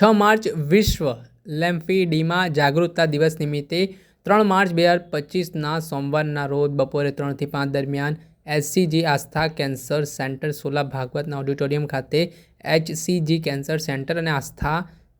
છ માર્ચ વિશ્વ લેમ્ફીડીમા જાગૃતતા દિવસ નિમિત્તે ત્રણ માર્ચ બે હજાર પચીસના સોમવારના રોજ બપોરે ત્રણથી પાંચ દરમિયાન HCG Astha cancer centre Sola ભાગવતના auditorium ખાતે એચસીજી કેન્સર સેન્ટર અને આસ્થા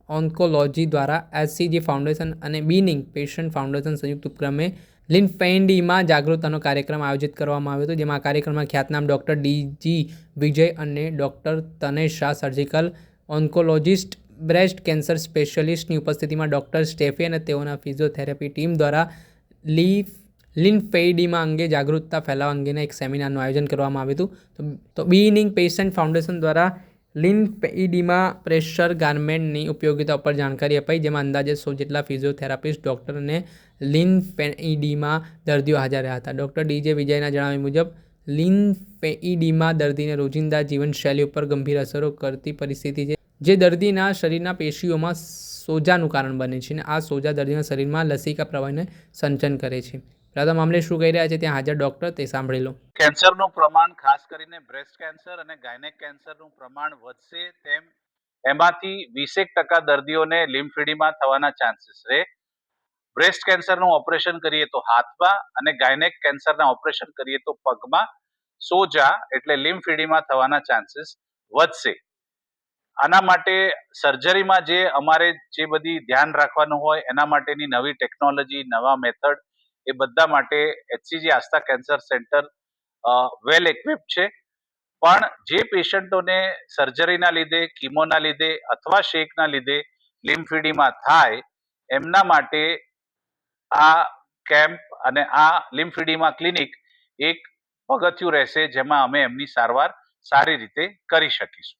ઓન્કોલોજી દ્વારા એચસીજી ફાઉન્ડેશન અને બીનિંગ પેશન્ટ ફાઉન્ડેશન સંયુક્ત ઉપક્રમે લિન્ફેન્ડીમાં જાગૃતતાનો કાર્યક્રમ આયોજિત કરવામાં આવ્યો હતો, જેમાં આ કાર્યક્રમમાં ખ્યાતનામ ડૉક્ટર ડીજી વિજય અને doctor Tanesh Shah surgical oncologist breast cancer સ્પેશિયલિસ્ટની ઉપસ્થિતિમાં ડૉક્ટર સ્ટેફી અને તેઓના ફિઝિયોથેરાપી ટીમ દ્વારા લીફ લિમ્ફેઇડીમા અંગે જાગૃતતા ફેલાવવા અંગેના એક સેમિનારનું આયોજન કરવામાં આવ્યું હતું. તો તો બીનિંગ પેશન્ટ ફાઉન્ડેશન દ્વારા લિમ્ફેઇડીમા પ્રેશર ગાર્મેન્ટની ઉપયોગિતા ઉપર જાણકારી અપાઈ, જેમાં અંદાજે સો જેટલા ફિઝિયોથેરાપિસ્ટ, ડૉક્ટર અને લિમ્ફેઇડીમા દર્દીઓ હાજર રહ્યા હતા. ડૉક્ટર ડીજે વિજયના જણાવ્યા મુજબ લિમ્ફેઇડીમા દર્દીને રોજિંદા જીવનશૈલી ઉપર ગંભીર અસરો કરતી પરિસ્થિતિ છે. જે દર્દીના શરીરના પેશીઓમાં સોજાનું કારણ બને છે અને આ સોજા દર્દીના શરીરમાં લસિકા પ્રવાહને સંચન કરે છે. પ્રથમ મામલે શું કહી રહ્યા છે? ત્યાં હાજર ડૉક્ટર, તે સાંભળી લો. કેન્સરનું પ્રમાણ ખાસ કરીને બ્રેસ્ટ કેન્સર અને ગાયનેક કેન્સરનું પ્રમાણ વધશે તેમ એમાંથી વીસેક ટકા દર્દીઓને લિમ્ફીડીમાં થવાના ચાન્સીસ રહે. બ્રેસ્ટ કેન્સરનું ઓપરેશન કરીએ તો હાથમાં અને ગાયનેક કેન્સરના ઓપરેશન કરીએ તો પગમાં. સોજા એટલે લિમ્ફીડીમાં થવાના ચાન્સીસ વધશે. આના માટે સર્જરીમાં જે અમારે જે બધી ધ્યાન રાખવાનું હોય, એના માટેની નવી ટેકનોલોજી નવા મેથડ એ બધા માટે HCG Astha cancer centre well equip છે. પણ જે પેશન્ટોને સર્જરીના લીધે કીમોના લીધે અથવા શેકના લીધે લિમ્ફીડીમાં થાય, એમના માટે આ કેમ્પ અને આ લિમ્ફીડીમાં ક્લિનિક એક પગથિયું રહેશે જેમાં અમે એમની સારવાર સારી રીતે કરી શકીશું.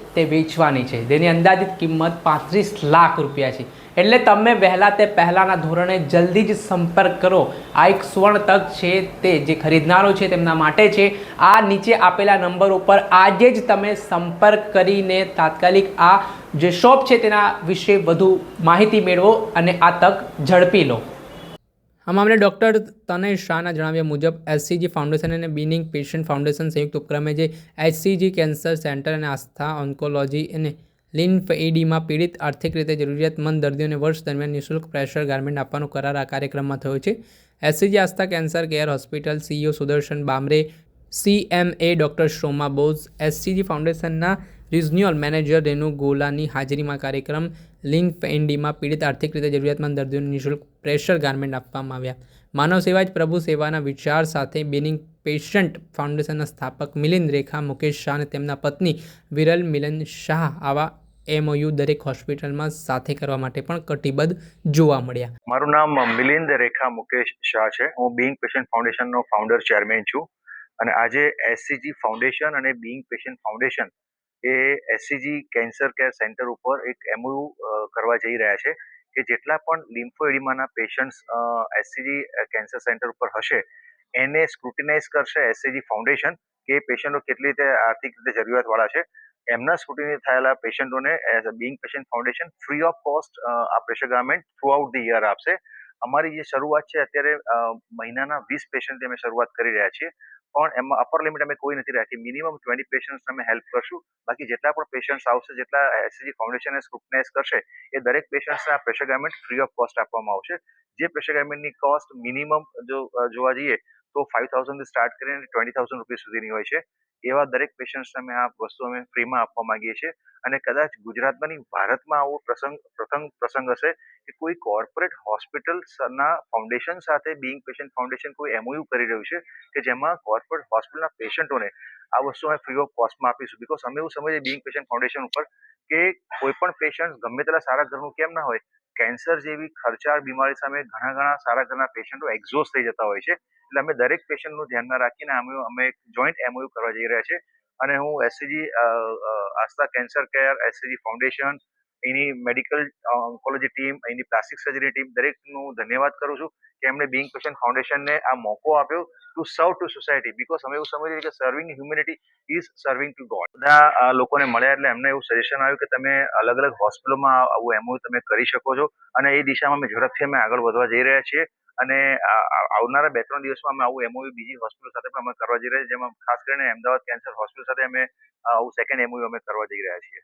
તે વેચવાની છે. તેની અંદાજિત કિંમત પાંત્રીસ લાખ રૂપિયા છે. એટલે તમે વહેલા તે પહેલાંના ધોરણે જલ્દી જ સંપર્ક કરો. આ એક સુવર્ણ તક છે તે જે ખરીદનારો છે તેમના માટે છે. આ નીચે આપેલા નંબર ઉપર આજે જ તમે સંપર્ક કરીને તાત્કાલિક આ જે શોપ છે તેના વિશે વધુ માહિતી મેળવો અને આ તક ઝડપી લો. આ મામલે ડૉક્ટર તનેશ શાહના જણાવ્યા મુજબ એસસીજી ફાઉન્ડેશન અને બિનિંગ પેશન્ટ ફાઉન્ડેશન સંયુક્ત ઉપક્રમે જે એસસીજી કેન્સર સેન્ટર અને આસ્થા, ઓન્કોલોજી અને લિમ્ફેડીમાં પીડિત આર્થિક રીતે જરૂરિયાતમંદ દર્દીઓને વર્ષ દરમિયાન નિઃશુલ્ક પ્રેશર ગાર્મેન્ટ આપવાનો કરાર આ કાર્યક્રમમાં થયો છે. S C G Astha cancer care hospital C E O Sudarshan Bamre, C M A doctor Shoma Bose S C G ફાઉન્ડેશનના રિજન્યુઅલ મેનેજર રેનુ ગોલાની હાજરીમાં કાર્યક્રમ લિંક એન્ડીમાં પીડિત આર્થિક રીતે જરૂરિયાતમંદ દર્દીઓને નિઃશુલ્ક પ્રેશર ગાર્મેન્ટ આપવામાં આવ્યા. માનવ સેવા જ પ્રભુ સેવાના વિચાર સાથે બિનિંગ પેશન્ટ ફાઉન્ડેશનના સ્થાપક મિલિંદ રેખા, મુકેશ શાહ અને તેમના પત્ની વિરલ મિલન શાહ આવા એમઓયુ દરેક હોસ્પિટલમાં સાથે કરવા માટે પણ કટિબદ્ધ જોવા મળ્યા. મારું નામ મિલિંદ રેખા, મુકેશ શાહ છે. હું બિંગ પેશન્ટ ફાઉન્ડેશનનો ફાઉન્ડર ચેરમેન છું અને આજે એસસીજી ફાઉન્ડેશન અને બિંગ પેશન્ટ ફાઉન્ડેશન એ S C G cancer care centre ઉપર એક એમયુ કરવા જઈ રહ્યા છે કે જેટલા પણ લિમ્ફોએડિમાના પેશન્ટ્સ એસસીજી કેન્સર સેન્ટર ઉપર હશે, એને સ્ક્રુટિનાઇઝ કરશે એસસીજી ફાઉન્ડેશન કે પેશન્ટો કેટલી રીતે આર્થિક રીતે જરૂરિયાતવાળા છે. એમના સ્ક્રુટિની થયેલા પેશન્ટોને as a being patient foundation free of cost આ pressure garment throughout the year આપશે. અમારી જે શરૂઆત છે અત્યારે મહિનાના વીસ પેશન્ટથી અમે શરૂઆત કરી રહ્યા છીએ. પણ એમાં અપર લિમિટ અમે કોઈ નથી રાખી. મિનિમમ ટ્વેન્ટી પેશન્ટ્સ અમે હેલ્પ કરશું. બાકી જેટલા પણ પેશન્ટ્સ આવશે, જેટલા એસસીજી ફાઉન્ડેશન સ્ક્રુટનાઇઝ કરશે, એ દરેક પેશન્ટ્સને આ pressure garment free of cost આપવામાં આવશે. જે પ્રેશર ગાર્મેન્ટની કોસ્ટ મિનિમમ જો જોવા જઈએ તો ફાઇવ થાઉઝન્ડથી સ્ટાર્ટ કરીને ટ્વેન્ટી થાઉઝન્ડ રૂપીસ સુધીની હોય છે. એવા દરેક પેશન્ટ્સને અમે આ વસ્તુ અમે ફ્રીમાં આપવા માંગીએ છીએ. અને કદાચ ગુજરાતમાં નહીં ભારતમાં આવો પ્રસંગ, પ્રથમ પ્રસંગ હશે કે કોઈ કોર્પોરેટ હોસ્પિટલ્સના ફાઉન્ડેશન સાથે બિંગ પેશન્ટ ફાઉન્ડેશન કોઈ એમઓયુ કરી રહ્યું છે કે જેમાં કોર્પોરેટ હોસ્પિટલના પેશન્ટોને આ વસ્તુ અમે ફ્રી ઓફ કોસ્ટમાં આપીશું. બિકોઝ અમે એવું સમજીએ બિંગ પેશન્ટ ફાઉન્ડેશન ઉપર કે કોઈ પણ પેશન્ટ ગમે તેટલા સારા ઘરનું કેમ ના હોય કેન્સર જેવી ખર્ચાળ બીમારી સામે ઘણા ઘણા સારા ઘરના પેશન્ટો એક્ઝોસ્ટ થઈ જતા હોય છે. એટલે અમે દરેક પેશન્ટનું ધ્યાનમાં રાખીને અમે અમે જોઈન્ટ એમઓયુ કરવા જઈ રહ્યા છે. અને હું S C G Astha cancer care S C G foundation એની મેડિકલ ઓન્કોલોજી ટીમ એની પ્લાસ્ટિક સર્જરી ટીમ દરેકનું ધન્યવાદ કરું છું કે એમણે બિંગ પેશન્ટ ફાઉન્ડેશનને આ મોકો આપ્યો ટુ સર્વ ટુ સોસાયટી બિકોઝ અમે એવું સમજીએ કે serving humanity is serving to God બધા લોકોને મળ્યા એટલે એમને એવું સજેશન આવ્યું કે તમે અલગ અલગ હોસ્પિટલોમાં આવું એમઓ તમે કરી શકો છો. અને એ દિશામાં અમે ઝડપથી અમે આગળ વધવા જઈ રહ્યા છીએ. અને આવનારા બે ત્રણ દિવસમાં અમે આવું એમઓયુ બીજી હોસ્પિટલ સાથે પણ અમે કરવા જઈ રહ્યા છીએ. જેમાં ખાસ કરીને અમદાવાદ કેન્સર હોસ્પિટલ સાથે અમે આવું સેકન્ડ એમઓયુ અમે કરવા જઈ રહ્યા છીએ.